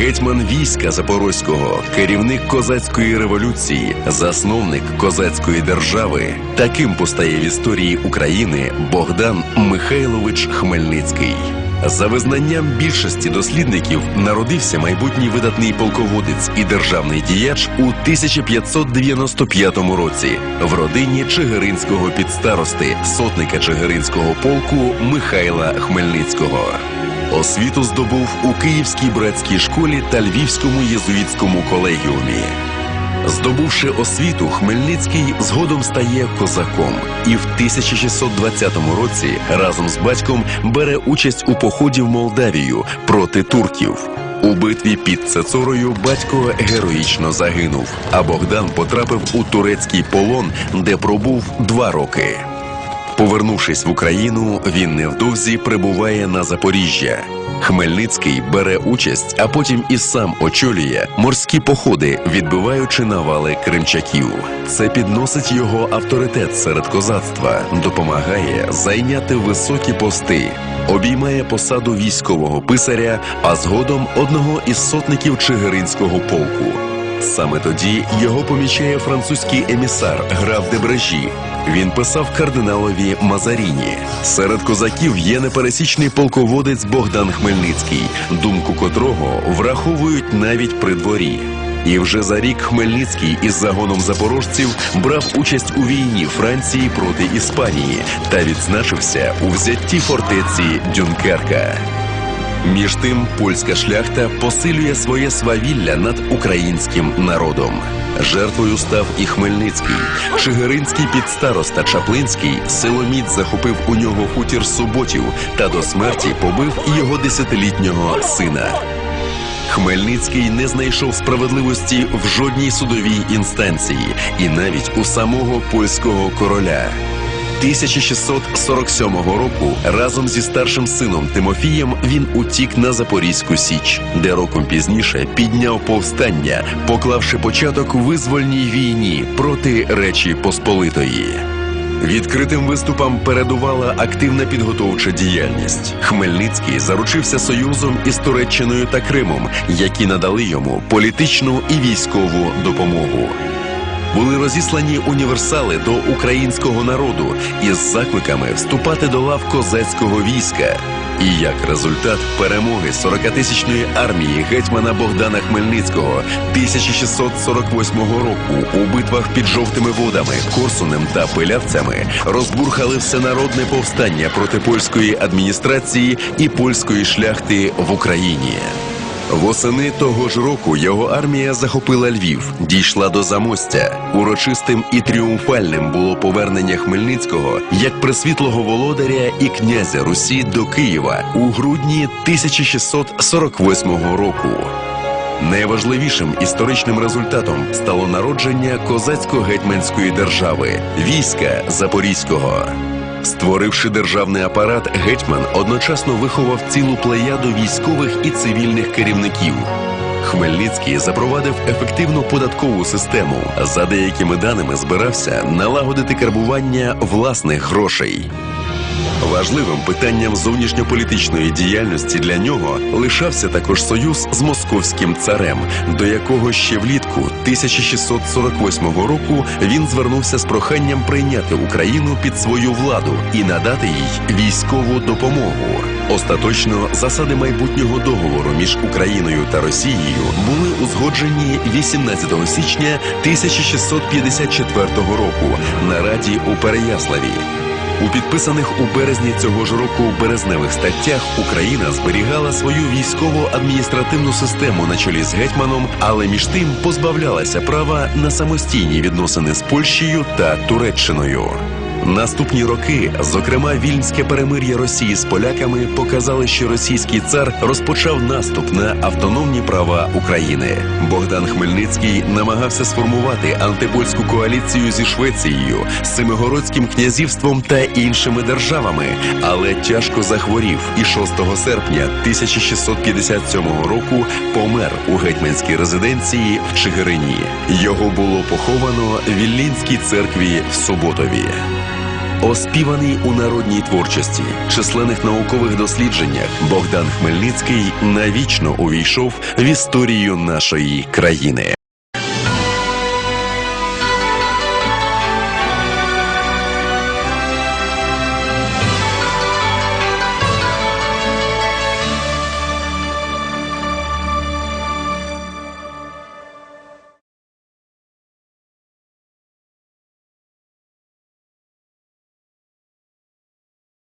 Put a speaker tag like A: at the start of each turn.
A: гетьман війська Запорозького, керівник козацької революції, засновник козацької держави. Таким постає в історії України Богдан Михайлович Хмельницький. За визнанням більшості дослідників народився майбутній видатний полководець і державний діяч у 1595 році в родині Чигиринського підстарости, сотника Чигиринського полку Михайла Хмельницького. Освіту здобув у Київській братській школі та Львівському єзуїтському колегіумі. Здобувши освіту, Хмельницький згодом стає козаком і в 1620 році разом з батьком бере участь у поході в Молдавію проти турків. У битві під Цецорою батько героїчно загинув, а Богдан потрапив у турецький полон, де пробув два роки. Повернувшись в Україну, він невдовзі прибуває на Запоріжжя. Хмельницький бере участь, а потім і сам очолює морські походи, відбиваючи навали кримчаків. Це підносить його авторитет серед козацтва, допомагає зайняти високі пости, обіймає посаду військового писаря, а згодом одного із сотників Чигиринського полку. Саме тоді його помічає французький емісар граф Дебрежі. Він писав кардиналові Мазаріні. Серед козаків є непересічний полководець Богдан Хмельницький, думку котрого враховують навіть при дворі. І вже за рік Хмельницький із загоном запорожців брав участь у війні Франції проти Іспанії та відзначився у взятті фортеці Дюнкерка. Між тим, польська шляхта посилює своє свавілля над українським народом. Жертвою став і Хмельницький. Чигиринський підстароста Чаплинський силоміць захопив у нього хутір суботів та до смерті побив його десятилітнього сина. Хмельницький не знайшов справедливості в жодній судовій інстанції і навіть у самого польського короля. 1647 року разом зі старшим сином Тимофієм він утік на Запорізьку Січ, де роком пізніше підняв повстання, поклавши початок визвольній війні проти Речі Посполитої. Відкритим виступам передувала активна підготовча діяльність. Хмельницький заручився союзом із Туреччиною та Кримом, які надали йому політичну і військову допомогу. Були розіслані універсали до українського народу із закликами вступати до лав козацького війська. І як результат перемоги 40-тисячної армії гетьмана Богдана Хмельницького 1648 року у битвах під жовтими водами, Корсунем та Пилявцями розбурхали всенародне повстання проти польської адміністрації і польської шляхти в Україні. Восени того ж року його армія захопила Львів, дійшла до Замостя. Урочистим і тріумфальним було повернення Хмельницького як пресвітлого володаря і князя Русі до Києва у грудні 1648 року. Найважливішим історичним результатом стало народження козацько-гетьманської держави війська Запорізького. Створивши державний апарат, гетьман одночасно виховав цілу плеяду військових і цивільних керівників. Хмельницький запровадив ефективну податкову систему. За деякими даними збирався налагодити карбування власних грошей. Важливим питанням зовнішньополітичної діяльності для нього лишався також союз з московським царем, до якого ще влітку 1648 року він звернувся з проханням прийняти Україну під свою владу і надати їй військову допомогу. Остаточно засади майбутнього договору між Україною та Росією були узгоджені 18 січня 1654 року на раді у Переяславі. У підписаних у березні цього ж року березневих статтях Україна зберігала свою військово-адміністративну систему на чолі з гетьманом, але між тим позбавлялася права на самостійні відносини з Польщею та Туреччиною. Наступні роки, зокрема вільнське перемир'я Росії з поляками, показали, що російський цар розпочав наступ на автономні права України. Богдан Хмельницький намагався сформувати антипольську коаліцію зі Швецією, Семигородським князівством та іншими державами, але тяжко захворів і 6 серпня 1657 року помер у гетьманській резиденції в Чигирині. Його було поховано в Віллінській церкві в Суботові. Оспіваний у народній творчості, численних наукових дослідженнях, Богдан Хмельницький навічно увійшов в історію нашої країни.